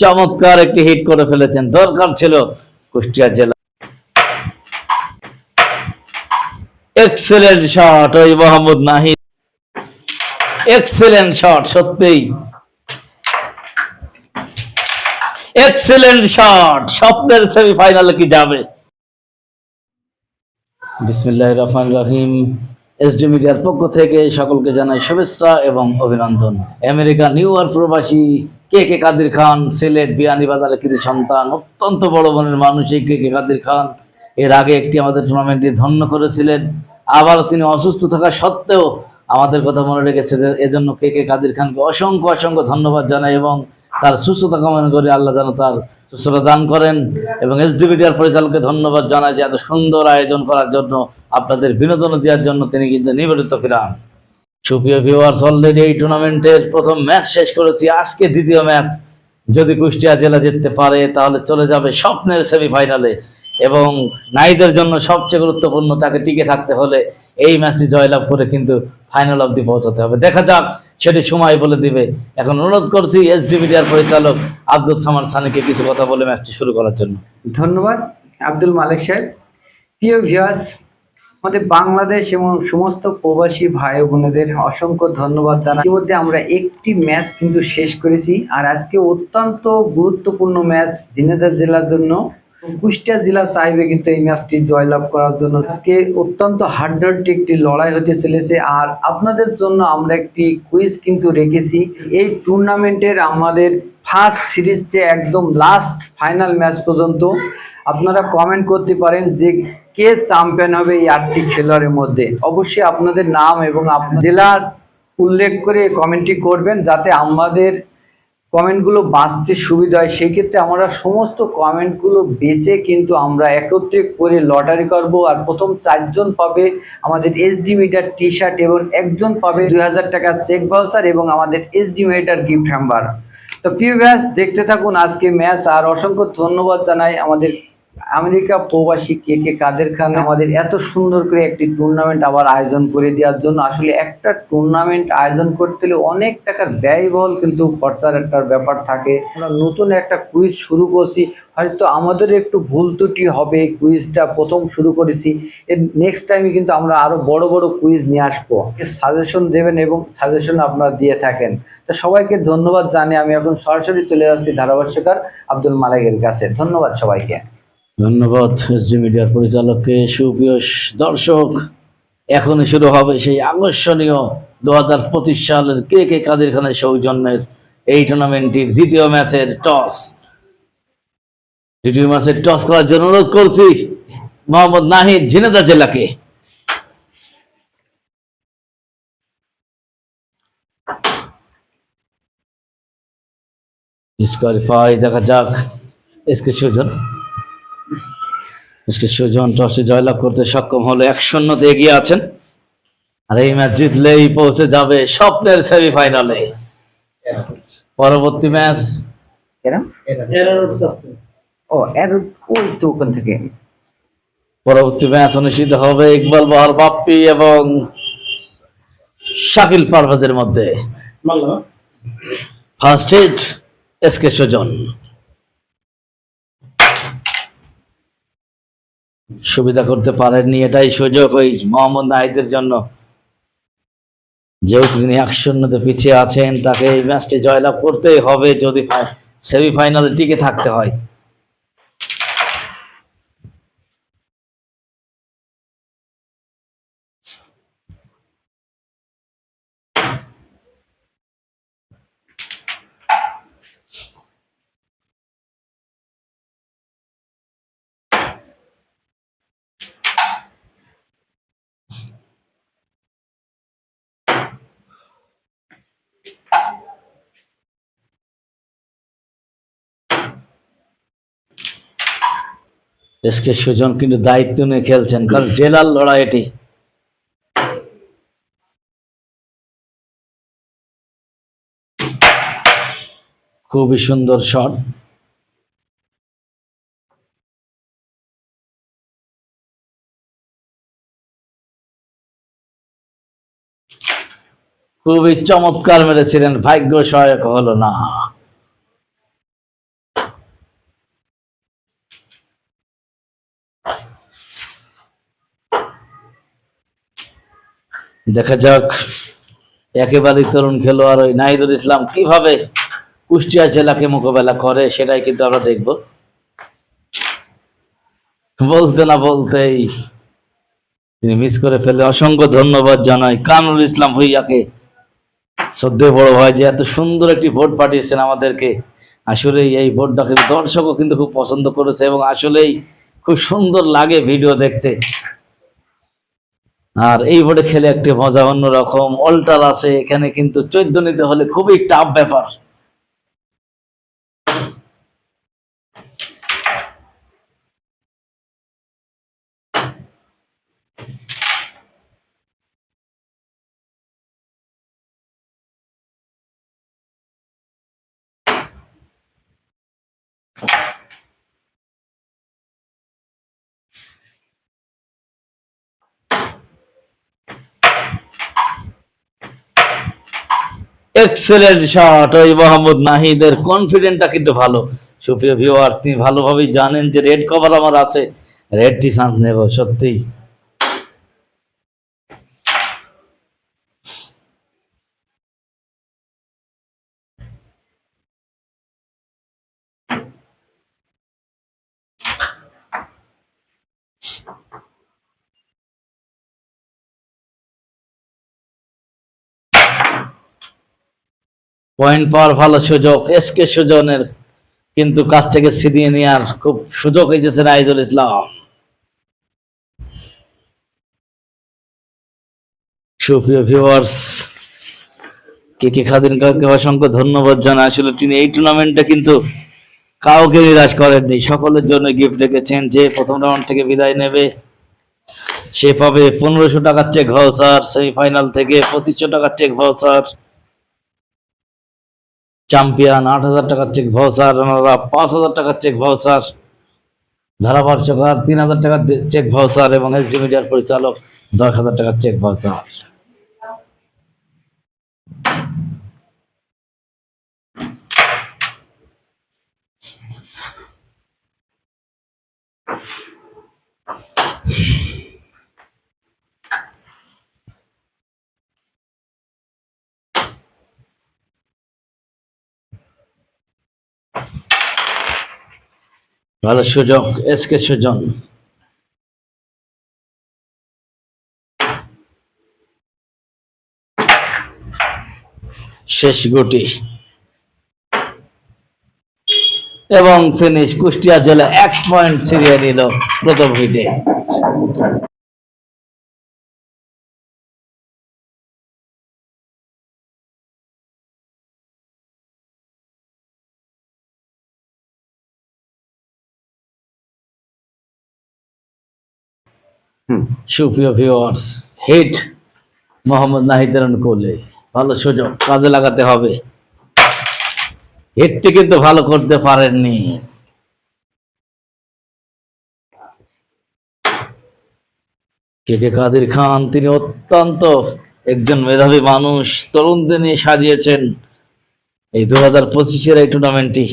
চমৎকার একটি হিট করে ফেলেছেন। দরকার ছিল কুষ্টিয়া জেলা। এক্সেলেন্ট শট ওই মোহাম্মদ নাহিদ। এক্সেলেন্ট শট সত্যিই। এক্সেলেন্ট শট স্বপ্নের সেমিফাইনালে কি যাবে? বিসমিল্লাহ রহমান রহিম। এসডি মিডিয়ার পক্ষ থেকে সকলকে জানাই শুভেচ্ছা এবং অভিনন্দন। আমেরিকা নিউ ইয়র্ক প্রবাসী কে কে কাদির খান, সিলেট বিয়ানীবাজারের কৃতি সন্তান, অত্যন্ত বড় মনের মানুষ এই কে কে কাদির খান, এর আগে একটি আমাদের টুর্নামেন্টে ধন্য করেছিলেন। আবার তিনি অসুস্থ থাকা সত্ত্বেও আমাদের কথা মনে রেখেছে যে এজন্য কে কে কাদির খানকে অসংখ্য অসংখ্য ধন্যবাদ জানাই এবং তার সুস্থতা কামনা করে আল্লাহ যেন তার সুস্থতা দান করেন এবং এসডিবিডিআর পরিচালককে ধন্যবাদ জানাই যে এত সুন্দর আয়োজন করার জন্য আপনাদের বিনোদন দেওয়ার জন্য তিনি কিন্তু নিবেদিত ফিরান। সুপ্রিয় ভিউয়ার্স অলরেডি এই টুর্নামেন্টের প্রথম ম্যাচ শেষ করেছি। আজকে দ্বিতীয় ম্যাচ যদি কুষ্টিয়া জেলা জিততে পারে, তাহলে চলে যাবে স্বপ্নের সেমিফাইনালে এবং নারীদের জন্য সবচেয়ে গুরুত্বপূর্ণ তাকে টিকে থাকতে হলে এই ম্যাচটি জয়লাভ করে কিন্তু ফাইনাল অবধি পৌঁছাতে হবে। দেখা যাক, সেটি সময় বলে দিবে। এখন অনুরোধ করছি এসডি মিডিয়ার পরিচালক আব্দুল সামার সানিকে কিছু কথা বলে ম্যাচটি শুরু করার জন্য। ধন্যবাদ, আব্দুল মালিক সাহেব। প্রিয় ভিউয়ার্স আমাদের বাংলাদেশ এবং সমস্ত প্রবাসী ভাই বোনেদের অসংখ্য ধন্যবাদ জানাই। ইতিমধ্যে আমরা একটি ম্যাচ কিন্তু শেষ করেছি, আর আজকে অত্যন্ত গুরুত্বপূর্ণ ম্যাচ জিনেদার জেলার জন্য। কুষ্টিয়া জেলা চাইবে কিন্তু এই ম্যাচটি জয়লাভ করার জন্য। আজকে অত্যন্ত হাড্ডাড্ডি একটি লড়াই হতে চলেছে আর আপনাদের জন্য আমরা একটি কুইজ কিন্তু রেখেছি। এই টুর্নামেন্টের আমাদের ফার্স্ট সিরিজতে একদম লাস্ট ফাইনাল ম্যাচ পর্যন্ত। আপনারা কমেন্ট করতে পারেন যে কে চ্যাম্পিয়ন হবে এই আটটি খেলোয়াড়ের মধ্যে। অবশ্যই আপনাদের নাম এবং জেলার উল্লেখ করে কমেন্টটি করবেন যাতে আমাদের কমেন্টগুলো বাঁচতে সুবিধা হয়, সেই ক্ষেত্রে আমরা সমস্ত কমেন্টগুলো বেছে কিন্তু আমরা একত্রে করে লটারি করব আর প্রথম চারজন পাবে আমাদের এসডি মিটার টি শার্ট এবং একজন পাবে দুই হাজার টাকা চেক ভাউসার এবং আমাদের এসডি মিটার গিফট হ্যাম্বার তো প্রিয় ভ্যাস দেখতে থাকুন আজকে ম্যাচ আর অসংখ্য ধন্যবাদ জানাই আমাদের আমেরিকা প্রবাসী কে কে কাদের খান আমাদের এত সুন্দর করে একটি টুর্নামেন্ট আবার আয়োজন করে দেওয়ার জন্য আসলে একটা টুর্নামেন্ট আয়োজন করতে হলে অনেক টাকার ব্যয়বহুল কিন্তু খরচার একটা ব্যাপার থাকে। আমরা নতুন একটা কুইজ শুরু করছি, হয়তো আমাদের একটু ভুল ত্রুটি হবে কুইজটা প্রথম শুরু করেছি। এর নেক্সট টাইমে কিন্তু আমরা আরও বড় বড় কুইজ নিয়ে আসব। সাজেশন দেবেন এবং সাজেশন আপনারা দিয়ে থাকেন। তো সবাইকে ধন্যবাদ জানিয়ে আমি এখন সরাসরি চলে যাচ্ছি ধারাভাষ্যকার আব্দুল মালিকের কাছে। ধন্যবাদ সবাইকে। ধন্যবাদ এসডি মিডিয়ার পরিচালককে। সুপ্রিয় দর্শক, এখনই শুরু হবে সেই আকর্ষণীয় দু হাজার পঁচিশ সালের কে কে কাদের খানের সৌজন্যের এই টুর্নামেন্টটির দ্বিতীয় ম্যাচের টস দ্বিতীয় ম্যাচের টস করার জন্য অনুরোধ করছি, মোহাম্মদ নাহিদ ঝিনেদা জেলাকে। ডিসকোয়ালিফাই দেখা যাক এসকে সুজন এসকে সুজন টসে জয়লাভ করতে সক্ষম হলো এক শূন্যতে এগিয়ে আছেন। আর এই ম্যাচ জিতলেই পৌঁছে যাবে স্বপ্নের সেমিফাইনালে। পরবর্তী ম্যাচ ও ওই তো ওখান থেকে। পরবর্তী ম্যাচ অনুষ্ঠিত হবে ইকবাল বাহার বাপ্পি এবং শাকিল পারভেদের মধ্যে। First hit SK Sujan. সুবিধা করতে পারেননি, এটাই সুযোগ ওই মোহাম্মদ নাহিদের জন্য। যেহেতু তিনি এক শূন্যতে পিছিয়ে আছেন, তাকে এই ম্যাচটি জয়লাভ করতেই হবে যদি সেমিফাইনালে টিকে থাকতে হয়। এসকে সুজন কিন্তু দায়িত্ব নিয়ে খেলছেন, কারণ জেলার লড়াই এটি। খুবই সুন্দর শট। খুবই চমৎকার মেরেছিলেন ভাগ্য সহায়ক হলো না। দেখা যাক। একেবারে তরুণ খেলোয়াড় ওই নাহিদুল ইসলাম কীভাবে কুষ্টিয়া জেলাকে মোকাবেলা করে, সেটাই কিন্তু আমরা দেখব। বলতে না বলতেই তিনি মিস করে ফেলে। অসংখ্য ধন্যবাদ জানাই কামরুল ইসলাম ভুইয়াকে। শ্রদ্ধেয় বড় ভাই যে এত সুন্দর একটি ভোট পাঠিয়েছেন আমাদেরকে। আসলেই এই ভোটটা কিন্তু দর্শকও কিন্তু খুব পছন্দ করেছে এবং আসলেই খুব সুন্দর লাগে ভিডিও দেখতে। আর এই বোর্ডে খেলে একটি মজা অন্যরকম। অল্টার আছে, এখানে কিন্তু চোদ্দ নিতে হলে খুবই টাফ ব্যাপার। এক্সেলেন্ট শট ওই মোহাম্মদ নাহিদের কনফিডেন্টটা কিন্তু ভালো। সুপ্রিয় ভিউয়ার তিনি ভালোভাবেই জানেন যে রেড কভার আমার আছে। রেডটি সামনে নেব, সত্যিই। পয়েন্ট পাওয়ার ভালো সুযোগ এস কে সুজনের কিন্তু কাছ থেকে ছিনিয়ে নেওয়ার খুব সুযোগ এসেছে রাইদুল ইসলাম। সুপ্রিয় ভিউয়ার্স কে কে খাদিন কাউকে অসংখ্য ধন্যবাদ জানাই। আসলে তিনি এই টুর্নামেন্টে কিন্তু কাউকে নিরাশ করেননি। সকলের জন্য গিফট রেখেছেন। যে প্রথম রাউন্ড থেকে বিদায় নেবে, সে পাবে পনেরোশো টাকার চেক ভাউচার সেমিফাইনাল থেকে পঁচিশশো টাকার চেক ভাউচার চ্যাম্পিয়ন আট হাজার টাকার চেক ভাউচার রানাররা পাঁচ হাজার টাকার চেক ভাউচার ধারাভাষ্যকার তিন হাজার টাকার চেক ভাউচার এবং এসডি মিডিয়ার পরিচালক দশ হাজার টাকার চেক ভাউচার ভালো সুযোগ এস কে সুজন। শেষ গুটি। এবং ফিনিশ কুষ্টিয়া জেলা এক পয়েন্ট সিরিয়ে নিল প্রথম হিটে সুপ্রিয় ভিউয়ার্স হিট মোহাম্মদ নাহিদের অনুকূলে। ভালো সুযোগ কাজে লাগাতে হবে। হিটটি কিন্তু ভালো করতে পারেননি। কে কে কাদির খান, তিনি অত্যন্ত একজন মেধাবী মানুষ। তরুণদের নিয়ে সাজিয়েছেন এই দু হাজার পঁচিশের এই টুর্নামেন্টটি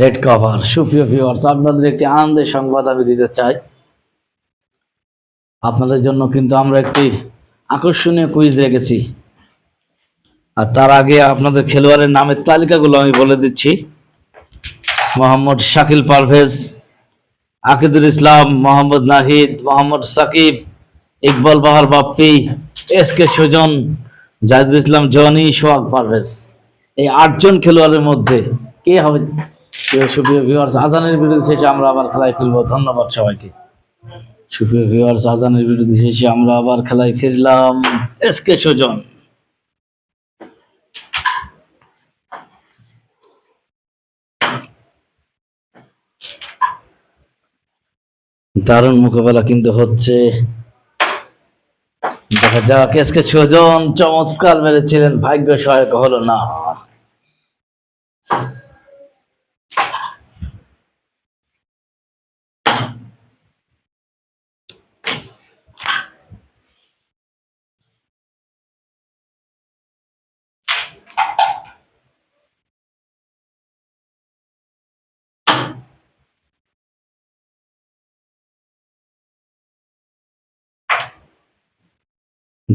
রেড কভার সুপ্রিয় ভিউয়ার্স আপনাদের একটি আনন্দের সংবাদ আমি দিতে চাই। আপনাদের জন্য কিন্তু আমরা একটি আকর্ষণীয় কুইজ রেখেছি। আর তার আগে আপনাদের খেলোয়াড়ের নামের তালিকাগুলো আমি বলে দিচ্ছি। Mohammad Shakil Parvez, Akidul Islam, Mohammad Nahid, Mohammad Sakib, Iqbal Bahar Bappi, S K Sujan, Jahidul Islam, Jony Sohag Parvez. এই আটজন খেলোয়াড়ের মধ্যে কে হবে আজানের বিরুদ্ধে শেষে আমরা আবার খেলায় ফিরবো ধন্যবাদ সবাইকে। সুপ্রিয় ভিউয়ার্স আজানের বিরুদ্ধে শেষে আমরা আবার খেলায় ফিরলাম। S K Sujan. দারুণ মোকাবেলা কিন্তু হচ্ছে। দেখা যাক, এস কে সুজন চমৎকার মেরেছিলেন ভাগ্য সহায়ক হলো না।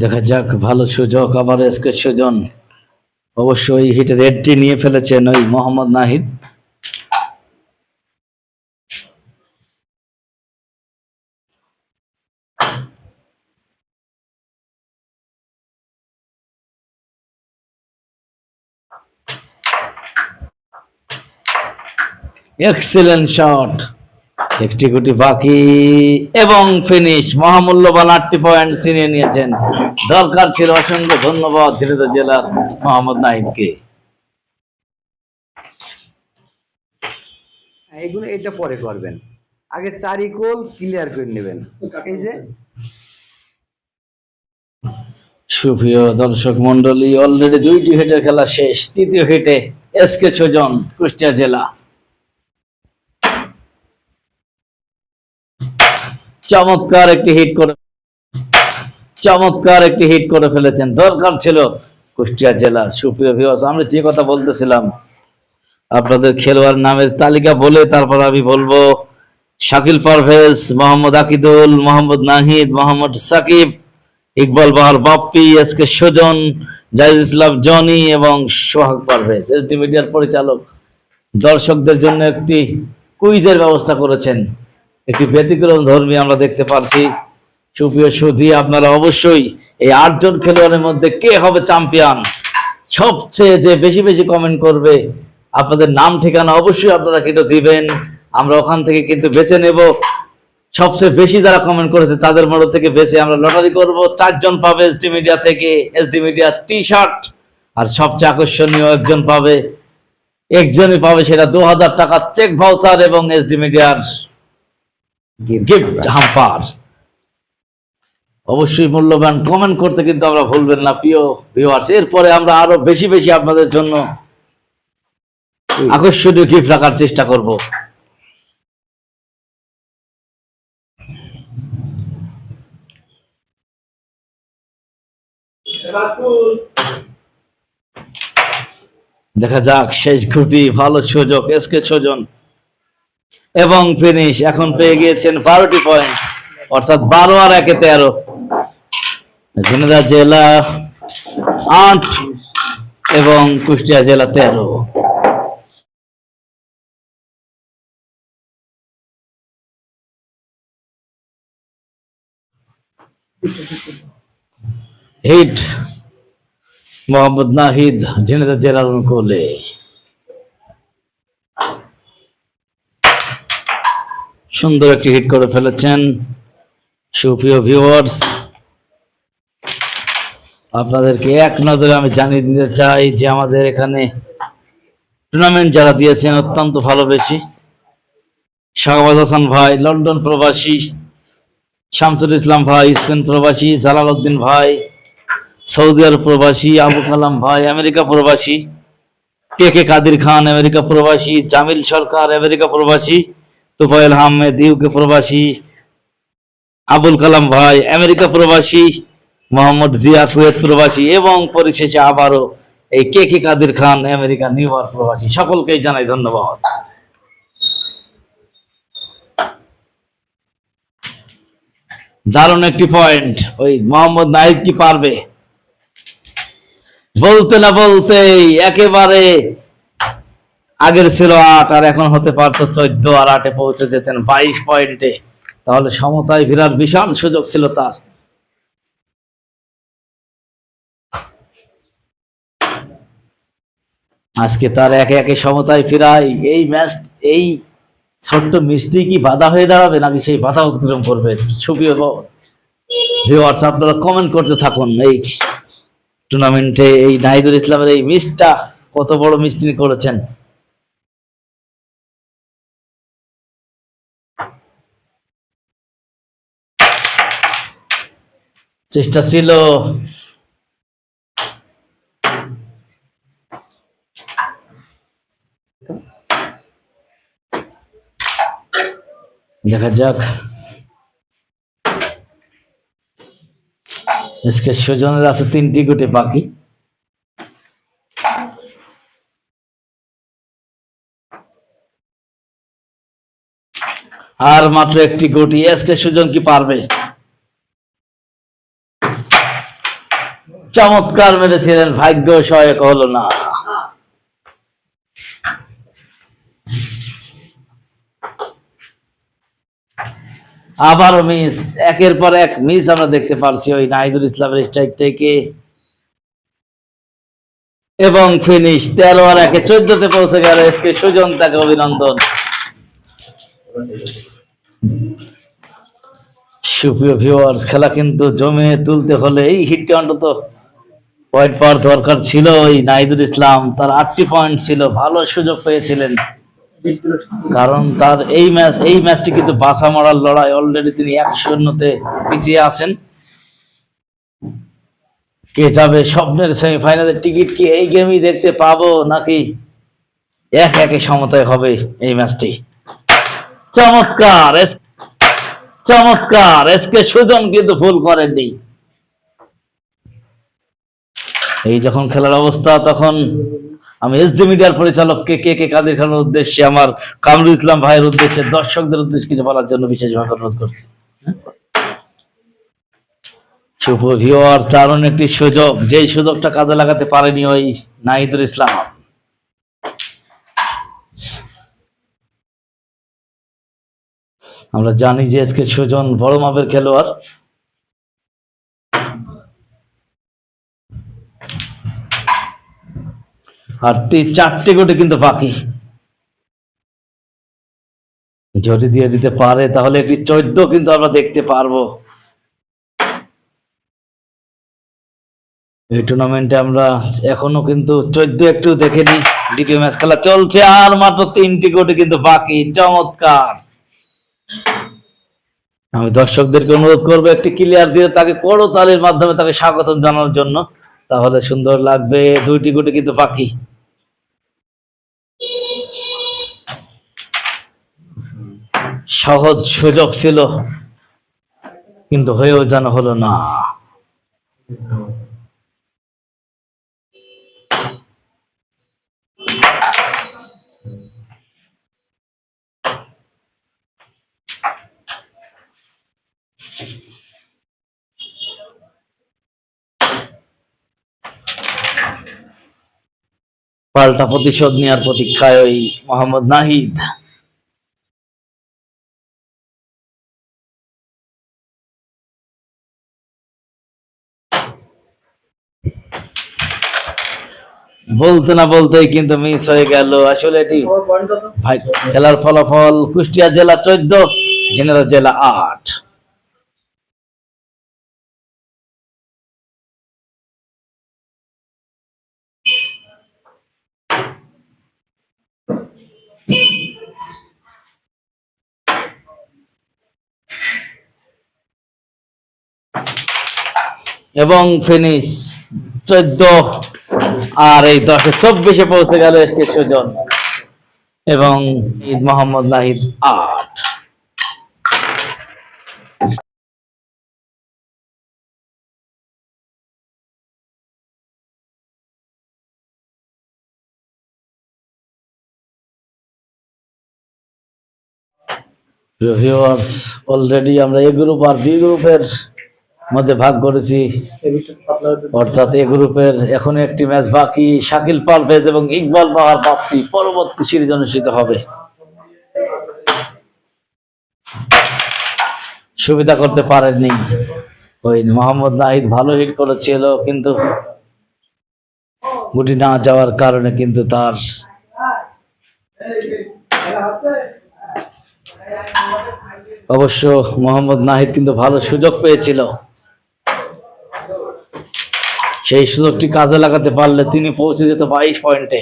দেখা যাক, ভালো সুযোগ আবার এসকে সুজন। অবশ্যই হিট রেডটি নিয়ে ফেলেছেন ওই মোহাম্মদ নাহিদ। এক্সেলেন্ট শট একটি কোটি বাকি এবং ফিনিশ মহামূল্যবান আটটি পয়েন্ট ছিনিয়ে নিয়েছেন। দরকার ছিল অসংখ্য ধন্যবাদ ঝিনাইদহ জেলার মোহাম্মদ নাহিদকে। হ্যাঁ, এগুলো এটা পরে করবেন। আগে চারি গোল ক্লিয়ার করে নেবেন। এই যে। সুপ্রিয় দর্শক মন্ডলী অলরেডি দুইটি হিটের খেলা শেষ। তৃতীয় হিটে এসকে সুজন কুষ্টিয়া জেলা। চমৎকার একটি হিট করে চমৎকার একটি হিট করে ফেলেছেন। দরকার ছিল কুষ্টিয়া জেলার সুপ্রিয় ভিউয়ার্স আমরা যে কথা বলতেছিলাম, আপনাদের খেলোয়াড় নামের তালিকা বলে তারপর আমি বলব, শাকিল পারভেজ, মোহাম্মদ আকিদুল, মোহাম্মদ নাহিদ, মোহাম্মদ সাকিব, ইকবাল বাহার, বাপ্পি, এস কে সুজন, জাহিদ ইসলাম, জনি এবং সোহাগ পারভেজ। এসডি মিডিয়ার পরিচালক দর্শকদের জন্য একটি কুইজের ব্যবস্থা করেছেন। একটি ব্যতিক্রম ধর্মী আমরা দেখতে পাচ্ছি। সুপ্রিয় সুধী, আপনারা অবশ্যই এই আটজন খেলোয়াড়ের মধ্যে কে হবে চ্যাম্পিয়ন সবচেয়ে যে বেশি বেশি কমেন্ট করবে, আপনাদের নাম ঠিকানা অবশ্যই আপনারা কিন্তু দিবেন। আমরা ওখান থেকে কিন্তু বেছে নেব। সবচেয়ে বেশি যারা কমেন্ট করেছে, তাদের মধ্যে থেকে বেছে আমরা লটারি করব। চারজন পাবে এসডি মিডিয়া থেকে। এসডি মিডিয়া টি শার্ট আর সবচেয়ে আকর্ষণীয় একজন পাবে। একজনই পাবে সেটা দু হাজার টাকার চেক ভাউচার এবং এসডি মিডিয়ার গিফট হাম্পার অবশ্যই মূল্যবান কমেন্ট করতে কিন্তু আমরা ভুলবেন না প্রিয় ভিউয়ার্স এরপরে আমরা আরও বেশি বেশি আপনাদের জন্য আকর্ষণীয় গিফট রাখার চেষ্টা করব। দেখা যাক শেষ ঘুটি ভালো সুযোগ এসকে সুজন। এবং ফিনিশ এখন পেয়ে গিয়েছেন বারোটি পয়েন্ট অর্থাৎ বারো আর একে তেরো। ঝিনাইদহ জেলা আট এবং কুষ্টিয়া জেলা তেরো। হিট। মোহাম্মদ নাহিদ, ঝিনাইদহ জেলার অনুকূলে। সুন্দর একটি হিট করে ফেলেছেন সুপ্রিয় ভিউয়ার্স আপনাদেরকে এক নজরে আমি জানিয়ে দিতে চাই যে আমাদের এখানে টুর্নামেন্ট যারা দিয়েছেন অত্যন্ত ভালোবেসি, শাহবাজ হাসান ভাই, লন্ডন প্রবাসী, শামসুল ইসলাম ভাই, স্পেন প্রবাসী জালাল উদ্দিন ভাই, সৌদি আরব প্রবাসী, আবু কালাম ভাই, আমেরিকা প্রবাসী, কে কে কাদির খান, আমেরিকা প্রবাসী, জামিল সরকার, আমেরিকা প্রবাসী তুফাইল আহমেদ, ইউকে প্রবাসী, আবুল কালাম ভাই, আমেরিকা প্রবাসী, মোহাম্মদ জিয়া কুয়েত প্রবাসী এবং পরিশেষে আবারও এই K K Kadir Khan, America New York প্রবাসী। সকলকেই জানাই ধন্যবাদ। দারুণ একটি পয়েন্ট। ওই মোহাম্মদ নাহিদ কি পারবে? বলতে না বলতেই একেবারে আগের ছিল আট, আর এখন হতে পারতো চোদ্দ, আর আটে পৌঁছে যেতেন বাইশ পয়েন্টে তাহলে সমতায় বিরাট বিশাল সুযোগ ছিল তার। আজকে তার একে একে সমতায় ফিরাই এই ম্যাচ, এই ছোট্ট মিষ্টি কি বাধা হয়ে দাঁড়াবে নাকি সেই বাধা অতিক্রম করবে? সুপ্রিয় ভিউয়ার্স আপনারা কমেন্ট করতে থাকুন। এই টুর্নামেন্টে এই নাহিদুল ইসলামের এই মিসটা কত বড় তিনি করেছেন। চেষ্টা ছিল। দেখা যাক। আজকে সুজনের আছে, তিনটি গুটি বাকি। আর মাত্র একটি গুটি। এসকে সুজন কি পারবে? চমৎকার মেরেছিলেন, ভাগ্য সহায়ক হলো না। আবারও মিস একের পর এক মিস আমরা দেখতে পারছি ওই নাহিদুল ইসলামের স্ট্রাইক থেকে। এবং ফিনিশ তেরো আর একে চোদ্দতে পৌঁছে গেল এসকে সুজন, তাকে অভিনন্দন। সুপ্রিয় ভিউয়ার্স খেলা কিন্তু জমে তুলতে হলে এই হিটটি অন্তত পয়েন্ট পাওয়ার দরকার ছিল ওই নাহিদুল ইসলাম। তার আটটি পয়েন্ট ছিল, ভালো সুযোগ পেয়েছিলেন। কারণ তার এই ম্যাচ এই ম্যাচটি কিন্তু বাসা মারার লড়াই। অলরেডি তিনি এক শূন্যতে পিছিয়ে আছেন। কে যাবে স্বপ্নের সেমিফাইনালের টিকিট কি এই গেমই দেখতে পাবো নাকি এক একে সমতায় হবে এই ম্যাচটি? চমৎকার। চমৎকার। এসকে সুজন কিন্তু ভুল করেননি। এই যখন খেলার অবস্থা, তখন আমি এসডি মিডিয়ার পরিচালককে কে কে কাদের খানের উদ্দেশ্যে, আমার কামরুল ইসলাম ভাইয়ের উদ্দেশ্যে, দর্শকদের উদ্দেশ্যে কিছু বলার জন্য বিশেষভাবে অনুরোধ করছি। শুভ ভিওয়ার দারুণ একটি সুযোগ। যেই সুযোগটা কাজে লাগাতে পারেনি ওই নাহিদুল ইসলাম। আমরা জানি যে আজকে সুজন বড় মাপের খেলোয়াড়। আর তিন চারটে গোটে কিন্তু বাকি। যদি দিয়ে দিতে পারে, তাহলে একটি চোদ্দ কিন্তু আমরা দেখতে পারব। এই টুর্নামেন্টে আমরা এখনও কিন্তু চোদ্দ একটু দেখেনি। দ্বিতীয় ম্যাচ খেলা চলছে, আর মাত্র তিনটি গোটে কিন্তু বাকি। চমৎকার। আমি দর্শকদেরকে অনুরোধ করব, একটি ক্লিয়ার দিয়ে তাকে করতালির মাধ্যমে তাকে স্বাগতম জানানোর জন্য। তাহলে সুন্দর লাগবে, দুইটি গুটি কিন্তু পাখি সহজ সুযোগ ছিল, কিন্তু হয়েও যেন হলো না। পাল্টা প্রতিশোধ নেওয়ার প্রতীক্ষায় ওই মোহাম্মদ নাহিদ। বলতে না বলতেই কিন্তু মিস হয়ে গেল। আসলে এটি ভাই, খেলার ফলাফল কুষ্টিয়া জেলা চোদ্দ জেনারেল জেলা আট। এবং ফিনিশ চোদ্দ আর এই দশে চব্বিশে পৌঁছে গেল এসকে সুজন এবং ঈদ মোহাম্মদ নাহিদ আট। অলরেডি আমরা এ গ্রুপ আর বি গ্রুপের মধ্যে ভাগ করেছি। অর্থাৎ এ গ্রুপের এখন একটি ম্যাচ বাকি। শাকিল পারভেজ এবং ইকবাল বাহার প্রাপ্তি পরবর্তী সিরিজ অনুষ্ঠিত হবে। সুবিধা করতে পারেননি। ওই মোহাম্মদ নাহিদ ভালো হিট করেছিল, কিন্তু গুটি না যাওয়ার কারণে কিন্তু তার অবশ্য মোহাম্মদ নাহিদ কিন্তু ভালো সুযোগ পেয়েছিল। সেই সুযোগটি কাজে লাগাতে পারলে তিনি পৌঁছে যেত বাইশ পয়েন্টে।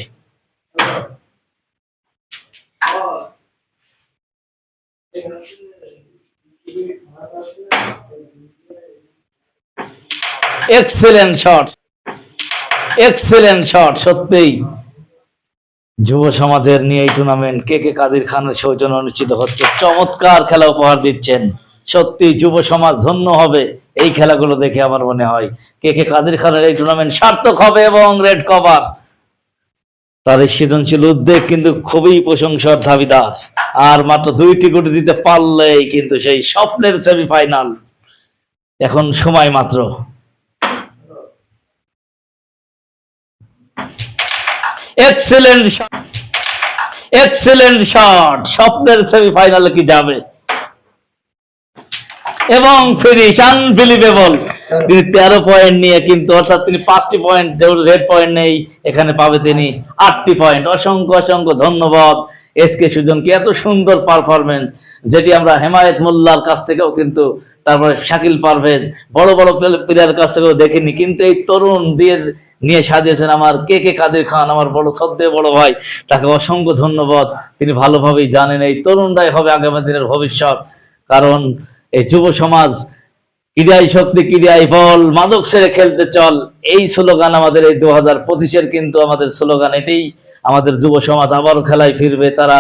এক্সেলেন্ট শট এক্সেলেন্ট শট সত্যিই। যুব সমাজের নিয়ে এই টুর্নামেন্ট কে কে কাদির খানের সৌজন্য অনুষ্ঠিত হচ্ছে, চমৎকার খেলা উপহার দিচ্ছেন। সত্যি যুব সমাজ ধন্য হবে। এই খেলাগুলো দেখে আমার মনে হয় কে কে কাদের খানের এই টুর্নামেন্ট সার্থক হবে এবং রেড কভার। তার সৃজনশীল উদ্বেগ কিন্তু খুবই প্রশংসার ধাবিদার আর মাত্র দুইটি গুটি দিতে পারলেই কিন্তু সেই স্বপ্নের সেমিফাইনাল এখন সময় মাত্র। এক্সেলেন্ট এক্সেলেন্ট শট স্বপ্নের সেমিফাইনালে কি যাবে? এবং ফিনিশ আনবিলিভেবল তিনি তেরো পয়েন্ট নিয়ে কিন্তু, অর্থাৎ তিনি পাঁচটি পয়েন্ট রেড পয়েন্ট নেই, এখানে পাবে তিনি আটটি পয়েন্ট অসংখ্য অসংখ্য ধন্যবাদ এস কে সুজনকে। এত সুন্দর পারফরমেন্স যেটি আমরা হেমায়েত মোল্লার কাছ থেকেও কিন্তু, তারপরে শাকিল পারভেজ, বড় বড় প্লেয়ারের কাছ থেকেও দেখিনি। কিন্তু এই তরুণ দিয়ে নিয়ে সাজিয়েছেন আমার কে কে কাদের খান, আমার বড় শ্রদ্ধেয় বড় ভাই, তাকে অসংখ্য ধন্যবাদ। তিনি ভালোভাবেই জানেন, এই তরুণরাই হবে আগামী দিনের ভবিষ্যৎ। কারণ এই যুব সমাজ ক্রীড়াই শক্তি ক্রীড়াই বল, মাদক ছেড়ে খেলতে চল, এই স্লোগান আমাদের এই দু হাজার পঁচিশের কিন্তু আমাদের স্লোগান এটাই। আমাদের যুব সমাজ আবারও খেলায় ফিরবে, তারা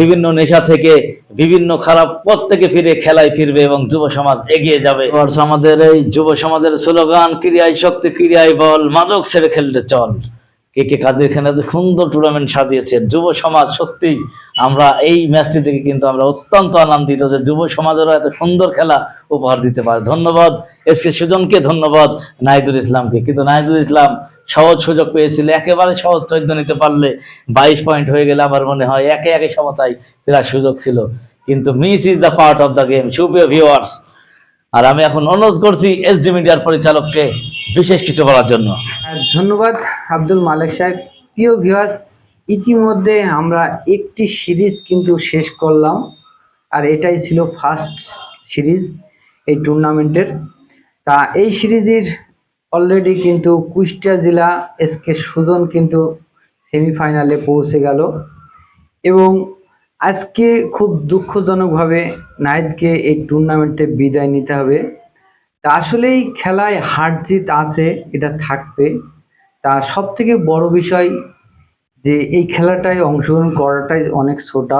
বিভিন্ন নেশা থেকে, বিভিন্ন খারাপ পথ থেকে ফিরে খেলায় ফিরবে এবং যুব সমাজ এগিয়ে যাবে। আমাদের এই যুব সমাজের স্লোগান ক্রীড়াই শক্তি ক্রীড়াই বল, মাদক ছেড়ে খেলতে চল। কে কে কাদের খানে সুন্দর টুর্নামেন্ট সাজিয়েছে? যুব সমাজ, সত্যি, আমরা এই ম্যাচটি থেকে কিন্তু আমরা অত্যন্ত আনন্দিত যে যুব সমাজেরও এত সুন্দর খেলা উপহার দিতে পারে। ধন্যবাদ এস কে সুজনকে, ধন্যবাদ নাহিদুল ইসলামকে। কিন্তু নাহিদুল ইসলাম সহজ সুযোগ পেয়েছিল, একেবারে সহজ চৈদ্য নিতে পারলে বাইশ পয়েন্ট হয়ে গেলে আমার মনে হয় একে একে সমতায় ফেরার সুযোগ ছিল। কিন্তু miss is the part of the game সুপ্রিয় ভিউয়ার্স আর আমি এখন অনুরোধ করছি এস এসডি মিডিয়ার পরিচালককে বিশেষ কিছু বলার জন্য। ধন্যবাদ আব্দুল মালিক সাহেব। প্রিয় ভিউয়ার্স ইতিমধ্যে আমরা একটি সিরিজ কিন্তু শেষ করলাম। আর এটাই ছিল ফার্স্ট সিরিজ এই টুর্নামেন্টের তা এই সিরিজের অলরেডি কিন্তু কুষ্টিয়া জেলা এসকে সুজন কিন্তু সেমিফাইনালে পৌঁছে গেল। এবং আজকে খুব দুঃখজনকভাবে নাইটকে এই টুর্নামেন্টে বিদায় নিতে হবে। তা আসলেই খেলায় হার জিত আছে, এটা থাকবে। তা সব থেকে বড় বিষয় যে এই খেলাটায় অংশগ্রহণ করাটাই অনেক ছোট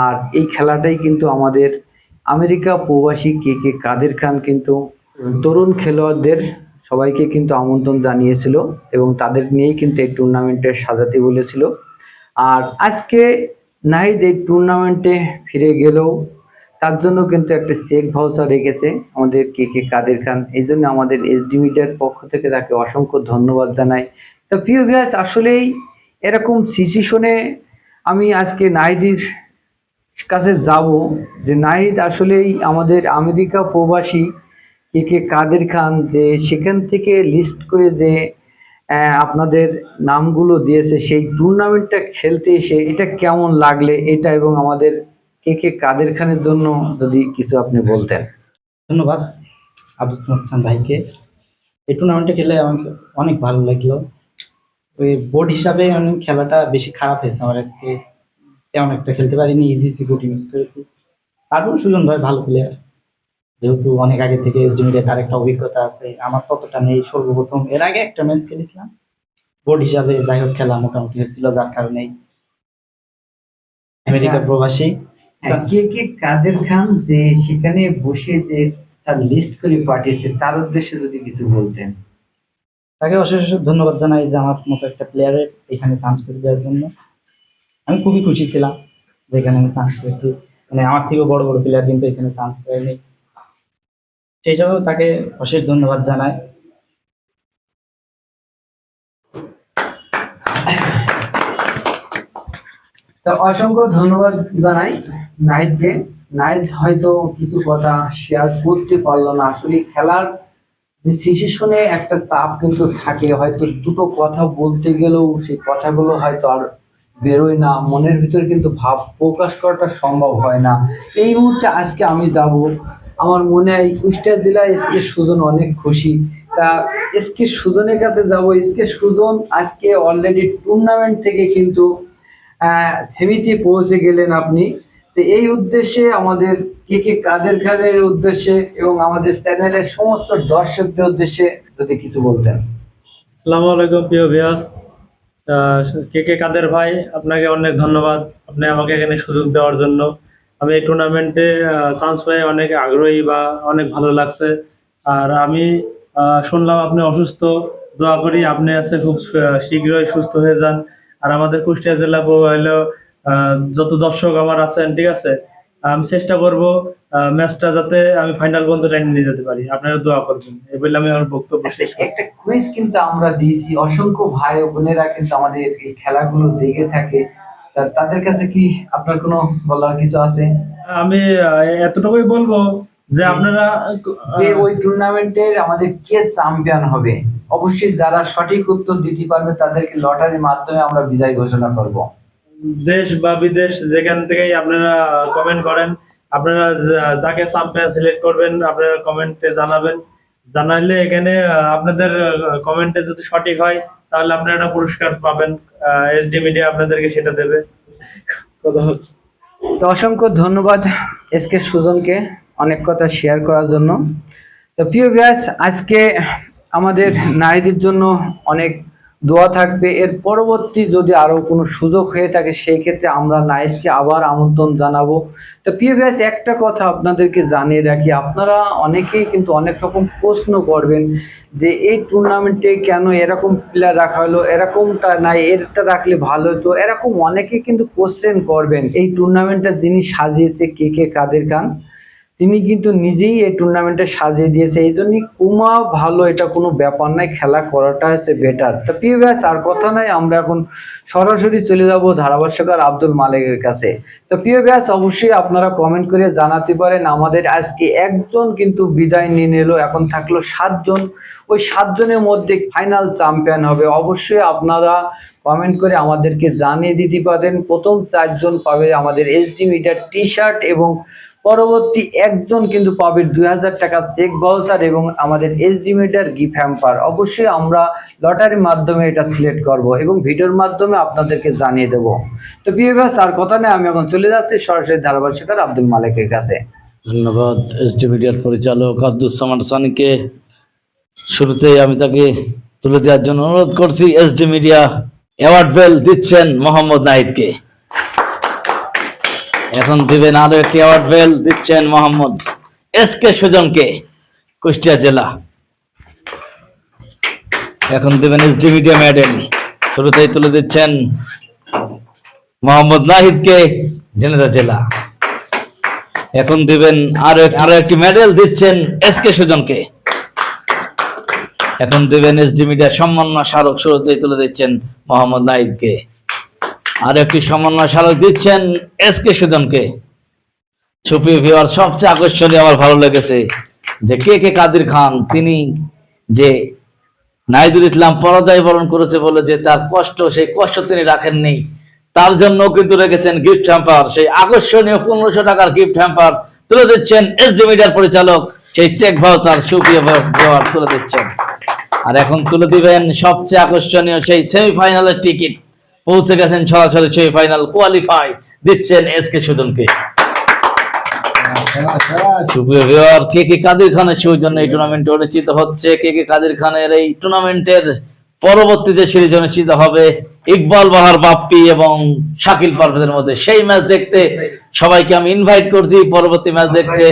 আর এই খেলাটাই কিন্তু আমাদের আমেরিকা প্রবাসী কে কে কাদের খান কিন্তু তরুণ খেলোয়াড়দের সবাইকে কিন্তু আমন্ত্রণ জানিয়েছিল এবং তাদের নিয়েই কিন্তু এই টুর্নামেন্টে সাজাতে বলেছিল। আর আজকে নাহিদ এই টুর্নামেন্টে ফিরে গেলেও তার জন্য কিন্তু একটা চেক ভাউচার রেখেছে আমাদের কে কে কাদের খান। এই জন্য আমাদের এসডি মিডিয়ার পক্ষ থেকে তাকে অসংখ্য ধন্যবাদ জানাই। তো প্রিয় ভিয়াস আসলেই এরকম সিচুয়েশনে আমি আজকে নাহিদির কাছে যাব যে নাহিদ আসলেই আমাদের আমেরিকা প্রবাসী কে কে কাদের খান যে সেখান থেকে লিস্ট করে যে আপনাদের নামগুলো দিয়েছে, সেই টুর্নামেন্টটা খেলতে এসে এটা কেমন লাগলে? এটা এবং আমাদের কে কে কাদের খানের জন্য যদি কিছু আপনি বলতেন। ধন্যবাদ আব্দুল সামাদ ভাইকে। এই টুর্নামেন্টে খেলে আমাকে অনেক ভালো লাগল। ওই বোর্ড হিসাবে আমি খেলাটা বেশি খারাপ হয়েছে আমার আজকে। তেমন একটা খেলতে পারিনি ইজি সিকিউরিটি মিস করেছি। তারপর সুজন ভাই ভালো প্লেয়ার যেহেতু অনেক আগে থেকে এসডি মিডিয়া তার একটা অভিজ্ঞতা আছে আমার ততটা নেই। সর্বপ্রথম এর আগে একটা ম্যাচ খেলেছিলাম। বোর্ড হিসাবে যাই হোক খেলা মোটামুটি হয়েছিল যার কারণে আমেরিকা প্রবাসী। হ্যাঁ, কে কে কাদের খান যে সেখানে বসে যে তার লিস্ট করে পাঠিয়েছে তার উদ্দেশ্যে যদি কিছু বলতেন। তাকে অশেষ ধন্যবাদ জানাই যে আমার মতো একটা প্লেয়ারের এখানে চান্স করে দেওয়ার জন্য। আমি খুবই খুশি ছিলাম যে এখানে আমি চান্স পেয়েছি। মানে আমার থেকেও বড় বড় প্লেয়ার কিন্তু এখানে চান্স পায়নি। সেই হিসাবেও তাকে অশেষ ধন্যবাদ জানাই। তো অসংখ্য ধন্যবাদ জানাই নাহিদকে। নাহিদ হয়তো কিছু কথা শেয়ার করতে পারল না। আসলে খেলার যে সিচুয়েশনে একটা চাপ কিন্তু থাকে। হয়তো দুটো কথা বলতে গেলেও সেই কথাগুলো হয়তো আর বেরোয় না। মনের ভিতরে কিন্তু ভাব প্রকাশ করাটা সম্ভব হয় না। এই মুহূর্তে আজকে আমি যাব আমার মনে হয় কুষ্টিয়া জেলায় এসকে সুজন অনেক খুশি। তা এসকে সুজনের কাছে যাব। এসকে সুজন আজকে অলরেডি টুর্নামেন্ট থেকে কিন্তু সেমিতে পৌঁছে গেলেন আপনি। তো এই উদ্দেশ্যে আমাদের কে কে কাদের খানের উদ্দেশ্যে এবং আমাদের চ্যানেলের সমস্ত দর্শকদের উদ্দেশ্যে যদি কিছু বলতেন। আসসালামু আলাইকুম, প্রিয় ভিয়াস কে কে কাদের ভাই, আপনাকে অনেক ধন্যবাদ। আপনি আমাকে এখানে সুযোগ দেওয়ার জন্য। আমি এই টুর্নামেন্টে চান্স পেয়ে অনেক আগ্রহী বা অনেক ভালো লাগছে। আর আমি শুনলাম আপনি অসুস্থ। দোয়া করি আপনি আছে খুব শীঘ্রই সুস্থ হয়ে যান। আর আমাদের কুষ্টিয়া জেলা হলো যত দর্শক আমার আছেন ঠিক আছে? আমি চেষ্টা করব ম্যাচটা যাতে আমি ফাইনাল পর্যন্ত টেনে নিয়ে যেতে পারি। আপনারা দোয়া করবেন। এই বলে আমি আমার বক্তব্য আচ্ছা। একটা কুইজ কিন্তু আমরা দিয়েছি। অসংখ্য ভাই ও বোনেরা কিন্তু আমাদের এই খেলাগুলো দেখে থাকে। তাদের কাছে কি আপনার কোনো বলার কিছু আছে? আমি এতটুকুই বলব যে আপনারা যে ওই টুর্নামেন্টের আমাদের কে চ্যাম্পিয়ন হবে অবশ্যই যারা সঠিক উত্তর দিতে পারবে তাদেরকে লটারির মাধ্যমে আমরা বিজয় ঘোষণা করব। দেশ বা বিদেশ যেখান থেকেই আপনারা কমেন্ট করেন আপনারা যাকে চ্যাম্পিয়ন সিলেক্ট করবেন আপনারা কমেন্টে জানাবেন। জানাইলে এখানে আপনাদের কমেন্টে যদি সঠিক হয় তাহলে আপনারা একটা পুরস্কার পাবেন এসডি মিডিয়া আপনাদেরকে সেটা দেবে। তো অসংখ্য ধন্যবাদ এস কে সুজনকে অনেক কথা শেয়ার করার জন্য। তো প্রিয় ব্যাস আজকে আমাদের নারীদের জন্য অনেক দোয়া থাকবে। এর পরবর্তী যদি আরও কোনো সুযোগ হয়ে থাকে, সেই ক্ষেত্রে আমরা নাইটকে আবার আমন্ত্রণ জানাব। তো প্রিয় একটা কথা আপনাদেরকে জানিয়ে রাখি। আপনারা অনেকেই কিন্তু অনেক রকম প্রশ্ন করবেন যে, এই টুর্নামেন্টে কেন এরকম প্লেয়ার রাখা হলো? এরকমটা নাই, এরটা রাখলে ভালো হতো? এরকম অনেকে কিন্তু কোশ্চেন করবেন, এই টুর্নামেন্টটা যিনি সাজিয়েছে কে কে, কাদের খান তিনি কিন্তু নিজেই এই টুর্নামেন্টে সাজিয়ে দিয়েছে। এই জন্যই কুমা ভালো, এটা কোনো ব্যাপার নাই খেলা করাটা হচ্ছে বেটার তো প্রিয় ব্যাস আর কথা নাই আমরা এখন সরাসরি চলে যাব ধারাভাষ্যকার আব্দুল মালিকের কাছে। তো প্রিয় ব্যাস অবশ্যই আপনারা কমেন্ট করে জানাতে পারেন, আমাদের আজকে একজন কিন্তু বিদায় নিয়ে নিল, এখন থাকল সাতজন। ওই সাতজনের মধ্যে ফাইনাল চ্যাম্পিয়ন হবে। অবশ্যই আপনারা কমেন্ট করে আমাদেরকে জানিয়ে দিতে পারেন। প্রথম চারজন পাবে আমাদের এইচডি মিটার টি শার্ট এবং পরবর্তী একজন কিন্তু পাবে দুই হাজার টাকা চেক বাউচার এবং আমাদের মিটার গিফট হ্যাম্পার অবশ্যই আমরা লটারির মাধ্যমে এটা সিলেক্ট করব এবং ভিডিওর মাধ্যমে আপনাদেরকে জানিয়ে দেব। তো ব্যাস আর কথা নেই, আমি এখন চলে যাচ্ছি সরাসরি ধারাভাষ্যকার আব্দুল মালিকের কাছে। ধন্যবাদ এসডি মিডিয়ার পরিচালক আব্দুল সামাদ সানিকে। শুরুতেই আমি তাকে তুলে দেওয়ার জন্য অনুরোধ করছি এসডি মিডিয়া অ্যাওয়ার্ড বেল দিচ্ছেন মোহাম্মদ নাহিদকে। এখন দিবেন আরও একটি অ্যাওয়ার্ড বেল দিচ্ছেন মোহাম্মদ এস কে সুজনকে কুষ্টিয়া জেলা। এখন দিবেন এসডি মিডিয়া মেডেল শুরুতেই তুলে দিচ্ছেন মোহাম্মদ নাহিদকে জেনেদা জেলা। এখন দিবেন আরও আরও একটি মেডেল দিচ্ছেন এস কে সুজনকে। এখন দিবেন এস ডি মিডিয়া সম্মান স্মারক। শুরুতেই তুলে দিচ্ছেন মোহাম্মদ নাইদকে আর একটি সম্মাননা স্মারক দিচ্ছেন এস কে সুজনকে সুপ্রিয় ভিওয়ার সবচেয়ে আকর্ষণীয় আমার ভালো লেগেছে যে কে কে কাদির খান, তিনি যে নাইদুল ইসলাম পরাজয় বরণ করেছে বলে যে তার কষ্ট, সেই কষ্ট তিনি রাখেননি, তার জন্য কিন্তু রেখেছেন গিফট হ্যাম্পার সেই আকর্ষণীয় পনেরোশো টাকার গিফট হ্যাম্পার তুলে দিচ্ছেন এসডি মিডিয়ার পরিচালক, সেই চেক ভাউচার সুপ্রিয় তুলে দিচ্ছেন। আর এখন তুলে দিবেন সবচেয়ে আকর্ষণীয় সেই সেমিফাইনালের টিকিট পৌঁছে গেছেন সরাসরি সেমিফাইনাল কোয়ালিফাই দিচ্ছেন এস কে সুদনকে কে কাদের খানের এই টুর্নামেন্ট পরবর্তী যে সিরিজ হবে? ইকবাল বাহার বাপ্পি এবং শাকিল মধ্যে। সেই ম্যাচ দেখতে সবাইকে আমি ইনভাইট করছি। পরবর্তী ম্যাচ দেখতে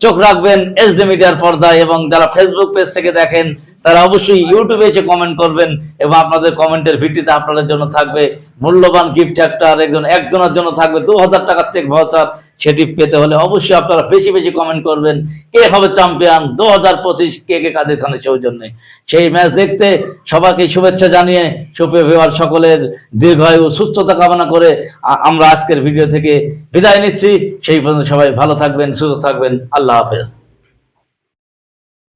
চোখ রাখবেন এসডি মিডিয়ার পর্দায় এবং যারা ফেসবুক পেজ থেকে দেখেন, তারা অবশ্যই ইউটিউবে এসে কমেন্ট করবেন এবং আপনাদের কমেন্টের ভিত্তিতে আপনাদের জন্য থাকবে মূল্যবান গিফট একটা একজন একজনের জন্য থাকবে দু হাজার টাকার চেক ভাউচার সেটি পেতে হলে অবশ্যই আপনারা বেশি বেশি কমেন্ট করবেন, কে হবে চ্যাম্পিয়ন দু হাজার পঁচিশ, কে কে কাদের খানের সৌজন্যে। সেই ম্যাচ দেখতে সবাইকে শুভেচ্ছা জানিয়ে সুপ্রিয় ভিউয়ার সকলের দীর্ঘায়ু সুস্থতা কামনা করে আমরা আজকের ভিডিও থেকে বিদায় নিচ্ছি। সেই পর্যন্ত সবাই ভালো থাকবেন, সুস্থ থাকবেন। আল্লাহ হাফেজ।